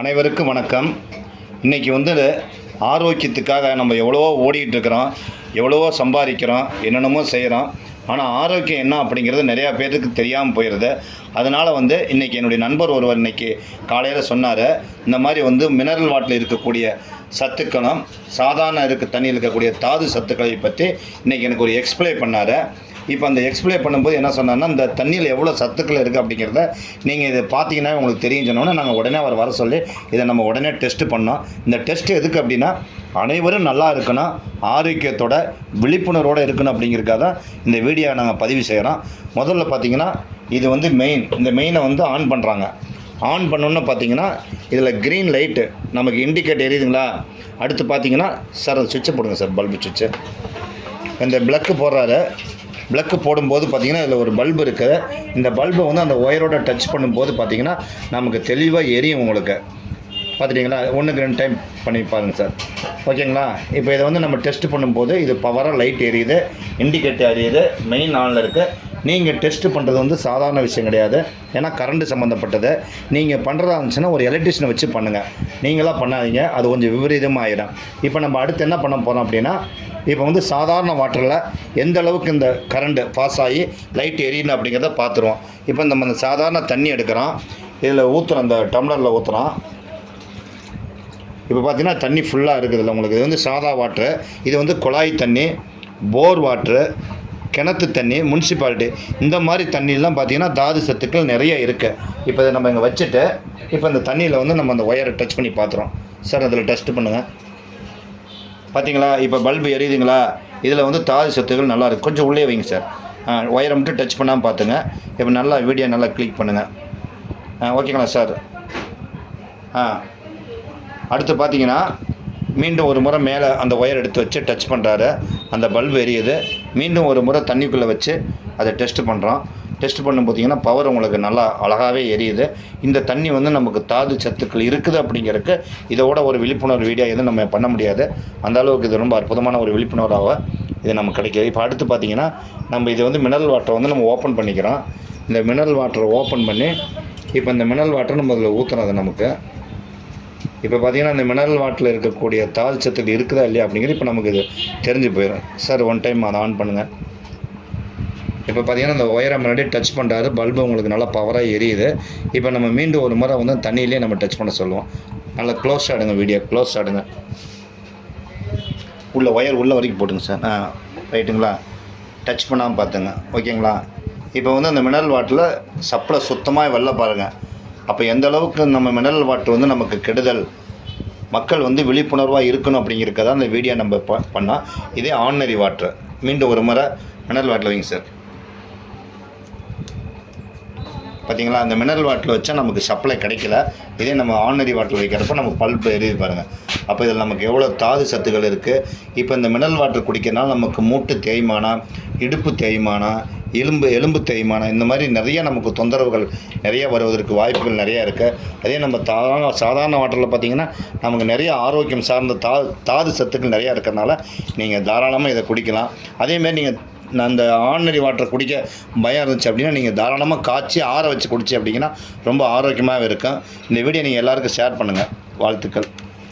அனைவருக்கும் வணக்கம். இன்றைக்கி வந்து ஆரோக்கியத்துக்காக நம்ம எவ்வளவோ ஓடிட்டு இருக்கிறோம் எவ்வளவோ சம்பாதிக்கிறோம் என்னென்னமோ செய்கிறோம். ஆனால் ஆரோக்கியம் என்ன அப்படிங்கிறது நிறையா பேருக்கு தெரியாமல் போயிடுது. அதனால் வந்து இன்றைக்கி என்னுடைய நண்பர் ஒருவர் இன்றைக்கி காலையில் சொன்னார் இந்த மாதிரி வந்து மினரல் வாட்டில் இருக்கக்கூடிய சத்துக்களும் சாதாரண இருக்க தண்ணியில் இருக்கக்கூடிய தாது சத்துக்களை பற்றி இன்றைக்கி எனக்கு ஒரு எக்ஸ்பிளை பண்ணார். இப்போ அந்த எக்ஸ்பிளே பண்ணும்போது என்ன சொன்னார்னா இந்த தண்ணியில் எவ்வளோ சத்துக்கள் இருக்குது அப்படிங்கிறத நீங்கள் இதை பார்த்தீங்கன்னா உங்களுக்கு தெரியும் சொன்னோன்னே நாங்கள் உடனே அவர் வர சொல்லி இதை நம்ம உடனே டெஸ்ட் பண்ணோம். இந்த டெஸ்ட் எதுக்கு அப்படின்னா அனைவரும் நல்லா இருக்கணும் ஆரோக்கியத்தோட விழிப்புணர்வோடு இருக்கணும் அப்படிங்கிறதுக்காக தான் இந்த வீடியோவை நாங்கள் பதிவு செய்கிறோம் முதல்ல பார்த்தீங்கன்னா இது வந்து மெயின் இந்த மெயினை வந்து ஆன் பண்ணுறாங்க ஆன் பண்ணோன்னு பார்த்தீங்கன்னா இதில் க்ரீன் லைட்டு நமக்கு இண்டிகேட் எரியுதுங்களா? அடுத்து பார்த்தீங்கன்னா சார் அந்த சுவிட்சை போடுங்க சார் பல்பு சுவிட்சு இந்த ப்ளக்கு போடுறாரு. பிளக்கு போடும்போது பார்த்தீங்கன்னா இதில் ஒரு பல்பு இருக்குது. இந்த பல்பை வந்து அந்த ஒயரோட டச் பண்ணும்போது பார்த்தீங்கன்னா நமக்கு தெளிவாக எரியும் உங்களுக்கு. பார்த்துட்டிங்களா? ஒன்றுக்கு ரெண்டு டைம் பண்ணி பாருங்கள் சார். ஓகேங்களா? இப்போ இதை வந்து நம்ம டெஸ்ட் பண்ணும்போது இது பவராக லைட் எரியுது இண்டிகேட்டர் எரியுது மெயின் ஆனில் இருக்குது நீங்கள் டெஸ்ட் பண்ணுறது வந்து சாதாரண விஷயம் கிடையாது. ஏன்னா கரண்ட் சம்மந்தப்பட்டது நீங்கள் பண்ணுறதா இருந்துச்சுன்னா ஒரு எலக்ட்ரிஷனை வச்சு பண்ணுங்கள் நீங்களாக பண்ணாதீங்க. அது கொஞ்சம் விபரீதமாக ஆயிடும் இப்போ நம்ம அடுத்து என்ன பண்ண போகிறோம் அப்படின்னா இப்போ வந்து சாதாரண வாட்டரில் எந்த அளவுக்கு இந்த கரண்ட்டு பாஸ் ஆகி லைட் எரியணும் அப்படிங்கிறத பார்த்துருவோம். இப்போ நம்ம இந்த சாதாரண தண்ணி எடுக்கிறோம். இதில் ஊற்றுறோம் அந்த டம்ளரில் ஊற்றுறோம் இப்போ பார்த்தீங்கன்னா தண்ணி ஃபுல்லாக இருக்குதுல்ல உங்களுக்கு. இது வந்து சாதா வாட்ரு இது வந்து குழாய் தண்ணி போர் வாட்ரு கிணத்து தண்ணி முனிசிபாலிட்டி இந்த மாதிரி தண்ணியெலாம் பார்த்தீங்கன்னா தாது சத்துக்கள் நிறைய இருக்குது இப்போ இதை நம்ம இங்கே வச்சுட்டு இப்போ இந்த தண்ணியில் வந்து நம்ம அந்த ஒயரை டச் பண்ணி பார்த்துறோம் சார் அதில் டெஸ்ட் பண்ணுங்கள் பார்த்தீங்களா இப்போ பல்பு எரியுதுங்களா? இதில் வந்து தாது சத்துக்கள் நல்லா கொஞ்சம் உள்ளே வைங்க சார். ஆ ஒயரை மட்டும் டச் பண்ணாமல் பார்த்துங்க இப்போ நல்லா வீடியோ நல்லா கிளிக் பண்ணுங்கள் ஆ ஓகேங்களா சார்? ஆ அடுத்து பார்த்தீங்கன்னா மீண்டும் ஒரு முறை மேலே அந்த ஒயர் எடுத்து வச்சு டச் பண்ணுறாரு அந்த பல்பு எரியுது. மீண்டும் ஒரு முறை தண்ணிக்குள்ளே வச்சு அதை டெஸ்ட் பண்ணுறோம் டெஸ்ட் பண்ணும் பார்த்தீங்கன்னா பவர் உங்களுக்கு நல்லா அழகாகவே எரியுது. இந்த தண்ணி வந்து நமக்கு தாது சத்துக்கள் இருக்குது அப்படிங்கிறதுக்கு இதோட ஒரு விழிப்புணர்வு வீடியோ எதுவும் நம்ம பண்ண முடியாது. அந்த அளவுக்கு இது ரொம்ப அற்புதமான ஒரு விழிப்புணர்வாக இது நமக்கு கிடைக்கிது. இப்போ அடுத்து பார்த்தீங்கன்னா நம்ம இது வந்து மினரல் வாட்டரை வந்து நம்ம ஓப்பன் பண்ணிக்கிறோம். இந்த மினரல் வாட்டரை ஓப்பன் பண்ணி இப்போ இந்த மினரல் வாட்டர் நம்ம அதில் ஊற்றுறது நமக்கு. இப்போ பார்த்தீங்கன்னா அந்த மினரல் வாட்டரில் இருக்கக்கூடிய தாது சத்துக்கள் இருக்குதா இல்லையா அப்படிங்கிறது இப்போ நமக்கு இது தெரிஞ்சு போயிடும் சார் ஒன் டைம் அதை ஆன் பண்ணுங்கள் இப்போ பார்த்தீங்கன்னா அந்த ஒயரை முன்னாடி டச் பண்ணுறாரு பல்பு உங்களுக்கு நல்லா பவராக எரியுது. இப்போ நம்ம மீண்டும் ஒரு முறை வந்து தண்ணியிலே நம்ம டச் பண்ண சொல்லுவோம். நல்லா க்ளோஸ் ஆடுங்க வீடியோ க்ளோஸ் ஆடுங்க உள்ள ஒயர் உள்ள வரைக்கும் போட்டுங்க சார். ஆ ரைட்டுங்களா? டச் பண்ணாமல் பார்த்துங்க. ஓகேங்களா? இப்போ வந்து அந்த மினரல் வாட்டரில் சப்ளை சுத்தமாக வெளில பாருங்கள் அப்போ எந்த அளவுக்கு நம்ம மினரல் வாட்டர் வந்து நமக்கு கெடுதல் மக்கள் வந்து விழிப்புணர்வாக இருக்கணும் அப்படிங்கிறத அந்த வீடியோ நம்ம ப பண்ணால் இதே ஆர்டினரி வாட்டர். மீண்டும் ஒரு முறை மினரல் வாட்டர் வைங்க சார். பார்த்தீங்களா அந்த மினரல் வாட்டரில் வச்சா நமக்கு சப்ளை கிடைக்கல. இதே நம்ம ஆர்டினரி வாட்டர் வைக்கிறப்ப நம்ம பல்ப் எரியுது பாருங்கள் அப்போ இதில் நமக்கு எவ்வளோ தாது சத்துக்கள் இருக்குது இப்போ இந்த மினரல் வாட்டர் குடிக்கிறனால நமக்கு மூட்டு தேய்மானம் இடுப்பு தேய்மானம் எலும்பு எலும்பு தேய்மானம் இந்த மாதிரி நிறைய நமக்கு தொந்தரவுகள் நிறைய வருவதற்கு வாய்ப்புகள் நிறையா இருக்குது அதே நம்ம சாதாரண சாதாரண வாட்டரில் பார்த்தீங்கன்னா நமக்கு நிறைய ஆரோக்கியம் சார்ந்த தா தாது சத்துக்கள் நிறையா இருக்கிறனால நீங்கள் தாராளமாக இதை குடிக்கலாம். அதேமாரி நீங்கள் அந்த ஆர்டினரி வாட்டர் குடிக்க பயம் இருந்துச்சு அப்படின்னா நீங்கள் தாராளமாக காய்ச்சி ஆற வச்சு குடிச்சு அப்படிங்கன்னா ரொம்ப ஆரோக்கியமாகவே இருக்கும். இந்த வீடியோ நீங்கள் எல்லாருக்கும் ஷேர் பண்ணுங்கள் வாழ்த்துக்கள்.